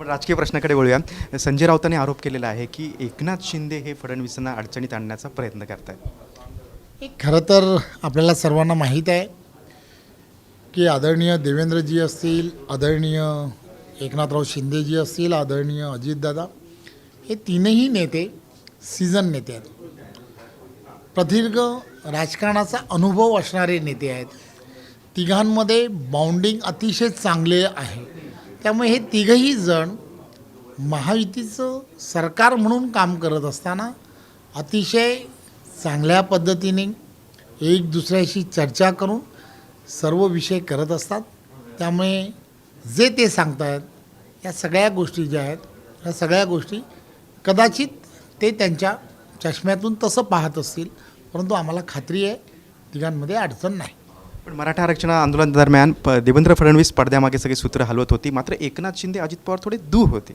पण राजकीय प्रश्नाकडे वळूया. संजय राऊतांनी आरोप केलेला आहे की एकनाथ शिंदे हे फडणवीसांना अडचणीत आणण्याचा प्रयत्न करत आहेत खरं तर आपल्याला सर्वांना माहीत आहे की आदरणीय देवेंद्रजी असतील आदरणीय एकनाथराव शिंदेजी असतील आदरणीय अजितदादा हे तीनही नेते सीझन नेते आहेत. प्रदीर्घ राजकारणाचा अनुभव असणारे नेते आहेत. तिघांमध्ये बाउंडिंग अतिशय चांगले आहे. त्यामुळे हे तिघही जण महायुतीचं सरकार म्हणून काम करत असताना अतिशय चांगल्या पद्धतीने एक दुसऱ्याशी चर्चा करून सर्व विषय करत असतात. त्यामुळे जे ते सांगतायत या सगळ्या गोष्टी ज्या आहेत या सगळ्या गोष्टी कदाचित ते त्यांच्या चष्म्यातून तसं पाहत असतील परंतु आम्हाला खात्री आहे तिघांमध्ये अडचण नाही. पण मराठा आरक्षण आंदोलनादरम्यान प देवेंद्र फडणवीस पडद्यामागे सगळी सूत्र हलवत होती. मात्र एकनाथ शिंदे अजित पवार थोडे दूर होते.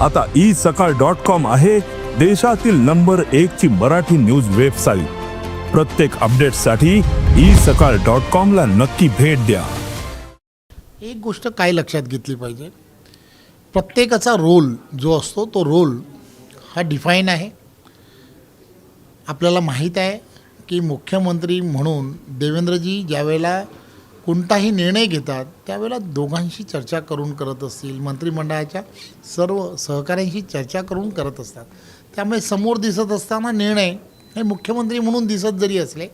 आता ई सकाळ डॉट कॉम आहे देशातील नंबर एक ची मराठी न्यूज वेबसाईट प्रत्येक अपडेटसाठी ई सकाळ डॉट कॉम ला नक्की भेट द्या. एक गोष्ट काय लक्षात घेतली पाहिजे? प्रत्येकाचा रोल जो असतो तो रोल हा डिफाईन आहे. आपल्याला माहीत आहे. की मुख्यमंत्री म्हणून देवेंद्रजी ज्यावेळेला कोणताही निर्णय घेतात त्यावेळेला दोघांशी चर्चा करून करत असतील मंत्रिमंडळाच्या सर्व सहकाऱ्यांशी चर्चा करून करत असतात. त्यामुळे समोर दिसत असताना निर्णय हे मुख्यमंत्री म्हणून दिसत जरी असले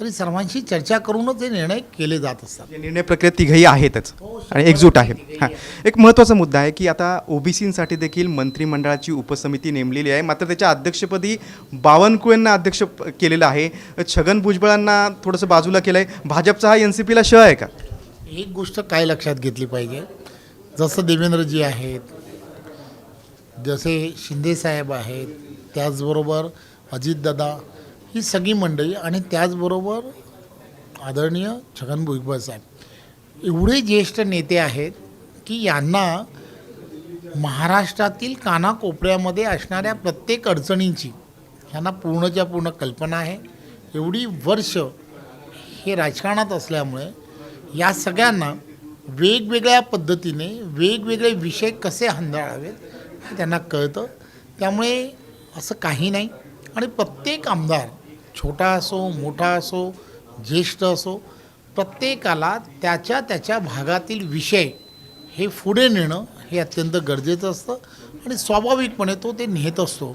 तरी सर्वांशी चर्चा करूनच हे निर्णय केले जात असतात. निर्णय प्रक्रियेत तिघही आहेतच आणि एकजूट आहे. हां. एक महत्त्वाचा मुद्दा आहे की आता ओबीसीसाठी देखील मंत्रिमंडळाची उपसमिती नेमलेली आहे. मात्र त्याच्या अध्यक्षपदी बावनकुळेंना अध्यक्ष केलेलं आहे. छगन भुजबळांना थोडंसं बाजूला केलं आहे भाजपचा हा एन सी पीला श आहे का? एक गोष्ट काय लक्षात घेतली पाहिजे? जसं देवेंद्रजी आहेत जसे शिंदेसाहेब आहेत त्याचबरोबर अजितदादा ही सगळी मंडळी आणि त्याचबरोबर आदरणीय छगन भुजबळ साहेब. एवढे ज्येष्ठ नेते आहेत की यांना महाराष्ट्रातील कानाकोपऱ्यामध्ये असणाऱ्या प्रत्येक अडचणींची यांना पूर्णच्या पूर्ण कल्पना आहे. एवढी वर्ष हे राजकारणात असल्यामुळे या सगळ्यांना वेगवेगळ्या पद्धतीने वेगवेगळे विषय कसे हांदाळावेत हे त्यांना कळतं. त्यामुळे असं काही नाही. आणि प्रत्येक आमदार छोटा असो मोठा असो ज्येष्ठ असो प्रत्येकाला त्याच्या त्याच्या भागातील विषय हे पुढे नेणं हे अत्यंत गरजेचं असतं आणि स्वाभाविकपणे तो ते नेत असतो.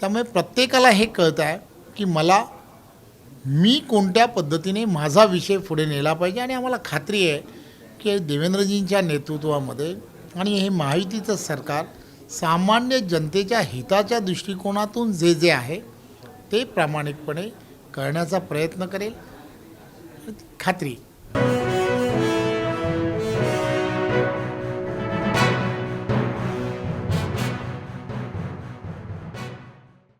त्यामुळे प्रत्येकाला हे कळत आहे की मला मी कोणत्या पद्धतीने माझा विषय पुढे नेला पाहिजे आणि आम्हाला खात्री आहे की देवेंद्रजींच्या नेतृत्वामध्ये आणि हे महायुतीचं सरकार सामान्य जनतेच्या हिताच्या दृष्टिकोनातून जे जे आहे ते प्रामाणिकपणे करण्याचा प्रयत्न करेल. खात्री.